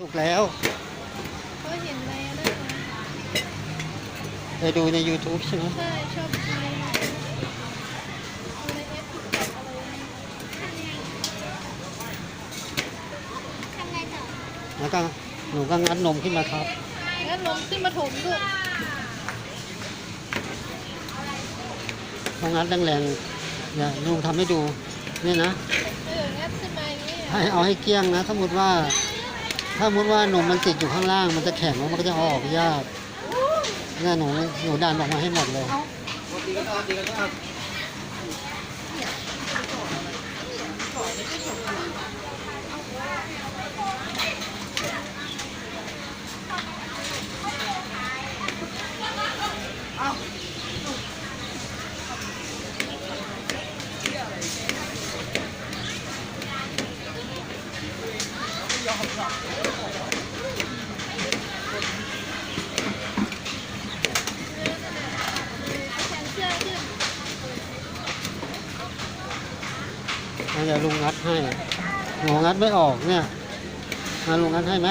ถูกแล้วก็เห็นในนั่นนะไปดูใน YouTube ใช่ไหมใช่ชอบในดูในเอฟติ๊กต็อกอะไรนะทำไงต่อแล้วก็หนูก็งัดนมขึ้นมาครับ งั้นลงขึ้นมาถมลูกต้องงัดแรงๆเนี่ยลุงทำให้ดูเนี่ยนะ เอองัดขึ้นมาอย่างนี้ ให้เอาให้เกลี้ยงนะ สมมติว่า ถ้ามุดว่านมมันติดอยู่ข้างล่าง มันจะแข็งแล้วมันก็จะออกยากเนี่ยหนูหนูดันออกมาให้หมดเลย เอาเดี๋ยวลุงงัดให้หนูงัดไม่ออกเนี่ยมาลุงงัดให้ไหม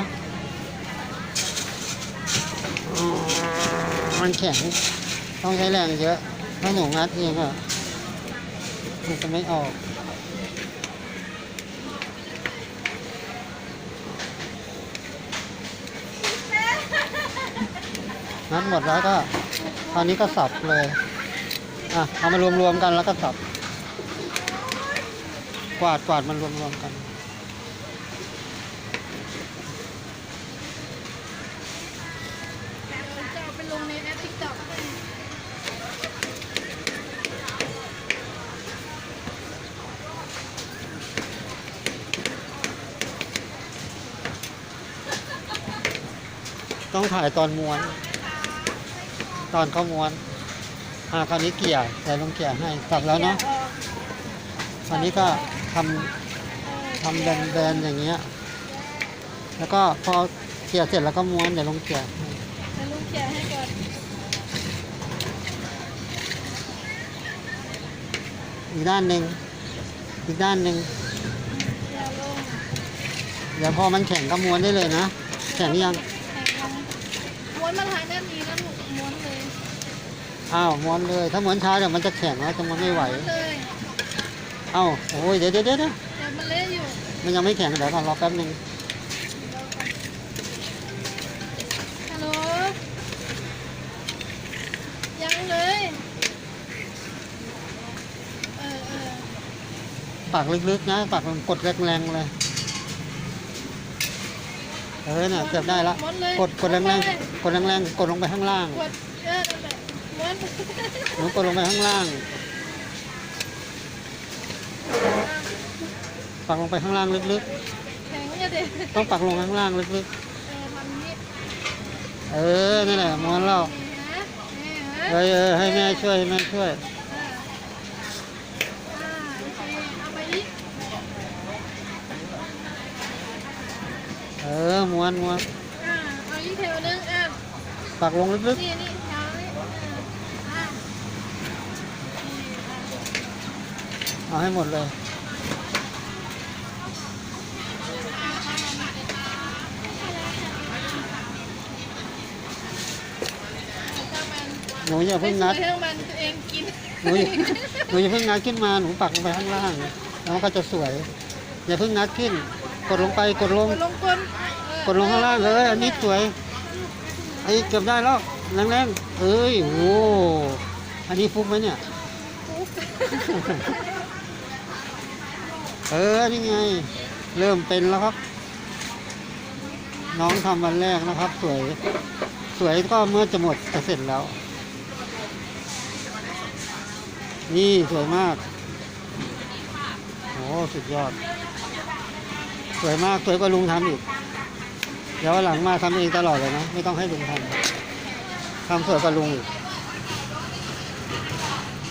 มันแข็งต้องใช้แรงเยอะถ้าหนูงัดเองอะมันจะไม่ออกงัดหมดแล้วก็ ตอนนี้ก็สับเลย อะ เอามารวมๆกันแล้วก็สับ กวาดกวาดมันรวมๆกันเดี๋ยวจะเอาไปลงในแอปติ๊กต็อกต้องถ่ายตอนม้วน ตอนเขาม้วนอ่าคราวนี้เกี่ยใส่ลงเกี่ยให้สับแล้วเนาะคราวนี้ก็ ทำทำแบนๆอย่างเงี้ย แล้วก็พอเกี่ยเสร็จแล้วก็ม้วนเดี๋ยวลงเกี่ยให้แล้วลุงเขียนให้ก่อนอีกด้านหนึ่งอีกด้านหนึ่งอย่าลงเดี๋ยวพอมันแข็งก็ม้วนได้เลยนะ แข็งยัง แข่งลงม้วนมาทางด้านนี้นะลูกม้วนเลยอ้าวม้วนเลย ถ้าม้วนช้าเดี๋ยวมันจะแข็งแล้วจะม้วนไม่ไหวม้วนเลย เอ้าโอ้ยเดี๋ยวเดี๋ยวเดี๋ยวเดี๋ยวมันเละอยู่มันยังไม่แข็งเดี๋ยวก่อนรอแป๊บหนึงฮัลโหลยังเลยเออเออปากลึกๆนะปากมันกดแรงๆเลยเออเนี่ยเกือบได้ละม้วนเลยกดกดแรงๆกดแรงๆกดลงไปข้างล่างกดเออนั่นแหละม้วนหนูกดลงไปข้างล่าง ปักลงไปข้างล่างลึกแข็งเนี่ยเด็กๆ ต้องปักลงข้างล่างลึกเออทำนี้ๆ เออ นั่นแหละม้วนเรานี่นะเออเออให้แม่ช่วยให้แม่ช่วย อ่าอ่าโอเคเอาไปอีกเออ ม้วนม้วนอ่าเอาอีกแถวนึงอะปักลงลึกนี่นี่แถวนี้อ่าอ่านี่อะๆเอาให้หมดเลย ถ้ามัน หนูอย่าไม่เพิ่งสงัวดยให้มันตัวเองกินหนูอย่าหนูอย่าเพิ่งงัดขึ้นมา หนูปักลงไปข้างล่าง แล้วมันก็จะสวย อย่าเพิ่งงัดขึ้น กดลงไป กดลงกดลงกลนเออกดลงข้างล่างเลย อันนี้สวย ไอ้ยเกือบได้แล้วแรงๆเอ้ย โอ้อันนี้ฟุกไหมเนี่ยปุ๊บเออ นี่ไง เริ่มเป็นแล้วครับ น้องทำวันแรกนะครับ สวย สวยก็เมื่อจะหมดจะเสร็จแล้ว นี่สวยมาก โอ้สุดยอด สวยมาก สวยกว่าลุงทำอีก เดี๋ยวหลังมาทำเองตลอดเลยนะ ไม่ต้องให้ลุงทำทำสวยกว่าลุงอีก